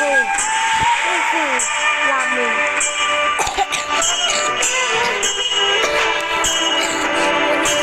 คือนี่คือราเมงวันนี้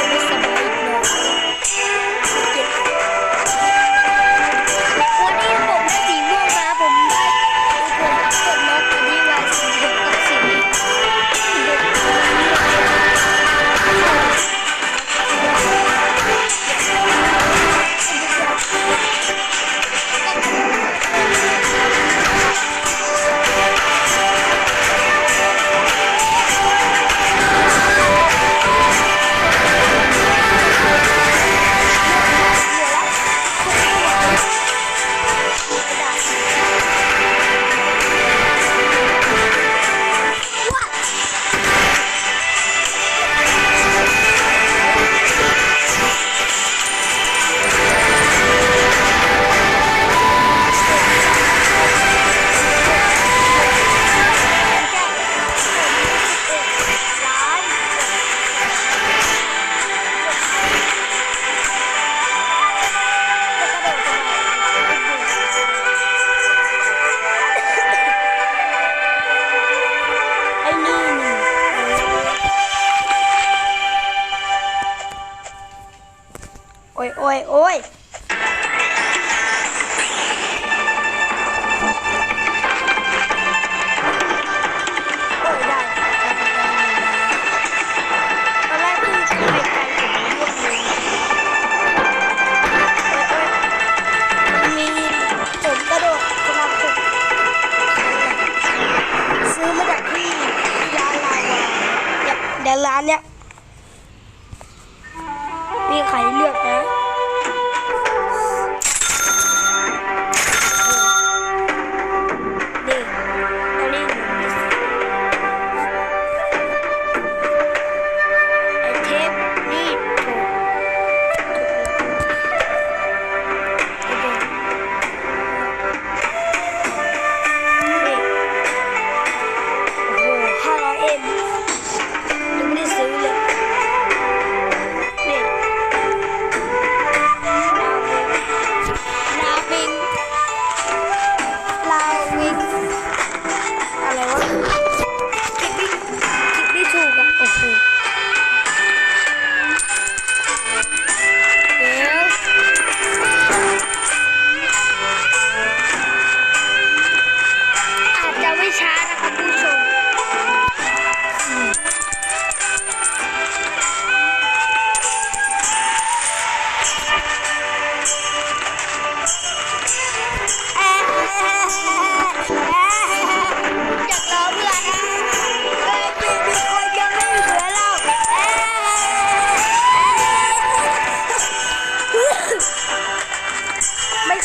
ในร้านเนี้ยมีใครเลือกนะ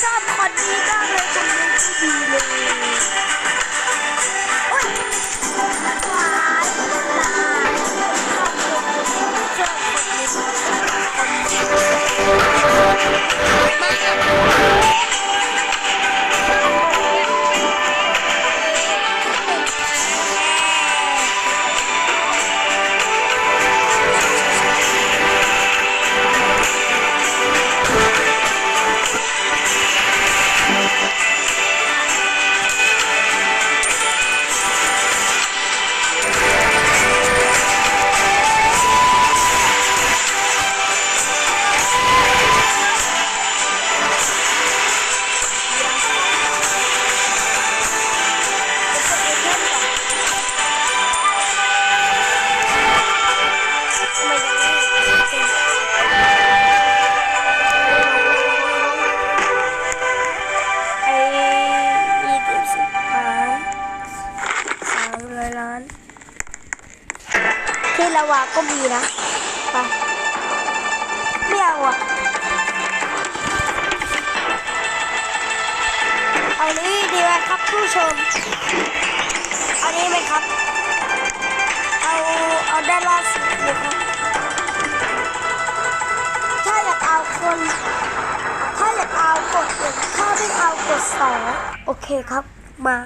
ชอบคนนี้ก็เลยจะเป็นที่ดีเลย ก็มีนะไปไม่เอาอะเอานี้ดีไหมครับผู้ชมเอานี้ไหมครับ เอาเอาด้านล่างสุดเลครับถ้าอยากเอาคนถ้าอยากเอากดหนึ่งถ้าไม่เอากดสองโอเคครับมา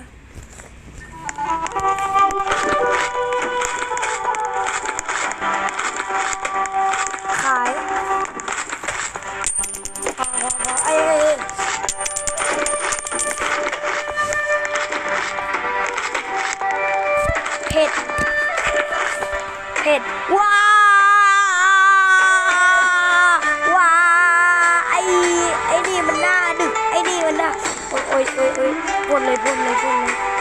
โอ้ยโอ้ยโอ้ยปวดเลยปวดเลยปวดเลย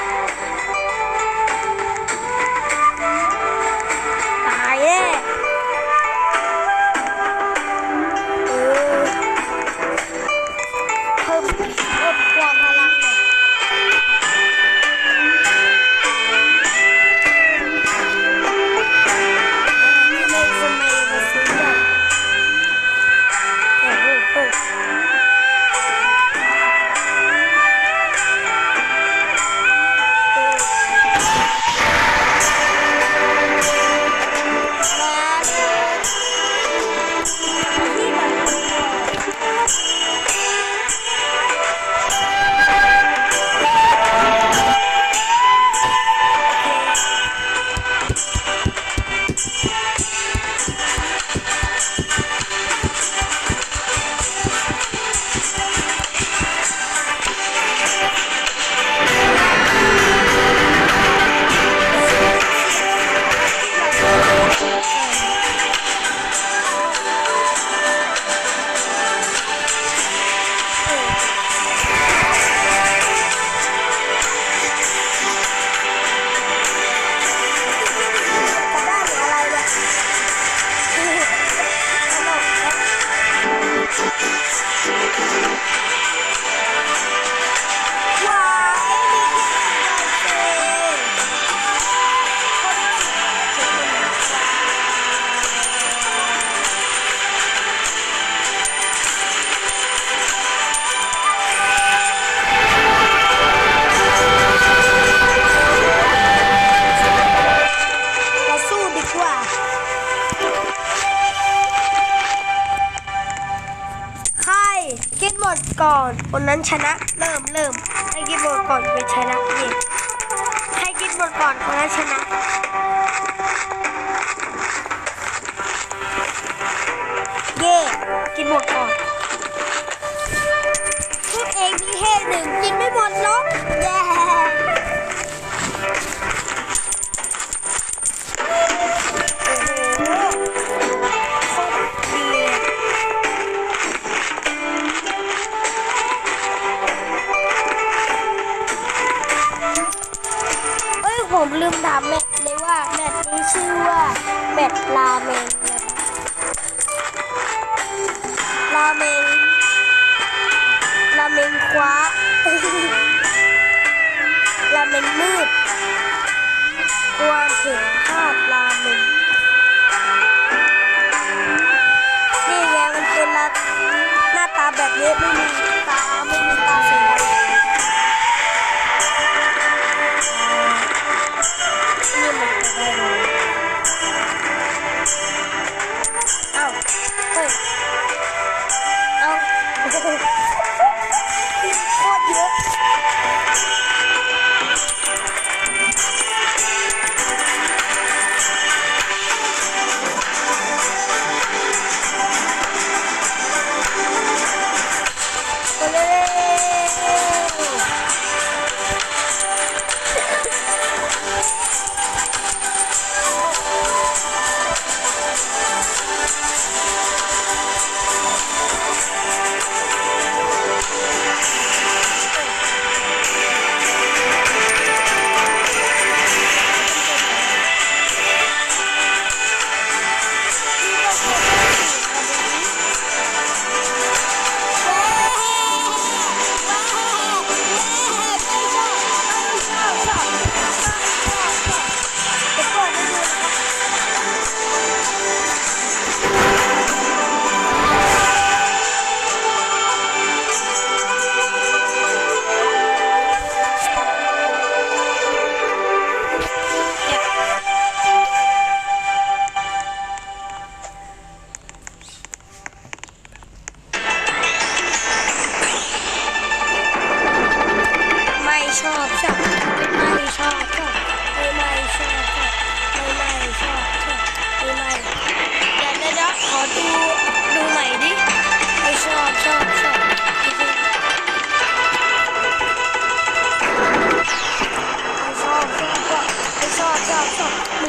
บทก่อนคนนั้นชนะ เริ่มเริ่มให้กินบทก่อนไปชนะเย่ให้กินบทก่อนคนนั้นชนะ แมตช์นี้ชื่อว่าแมตช์ราเมงราเมงราเมงคว้าราเมงมืดกลัวเห็นภาพราเมงนี่ไงมันเป็นหน้าตาแบบนี้ไม่มี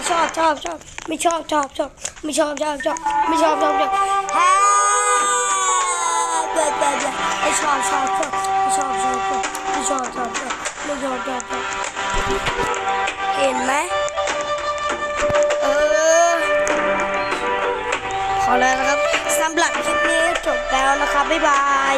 ชอบชอบชอบไม่ชอบชอบชอบไม่ชอบชอบชอบไม่ชอบชอบชอบแฮเบื่อเบื่อเบื่อไม่ชอบชอบชอบไม่ชอบชอบชอบไม่ชอบชอบชอบไม่ชอบชอบชอบเห็นไหมเออพอแล้วนะครับสำหรับคลิปนี้จบแล้วนะครับบ๊ายบาย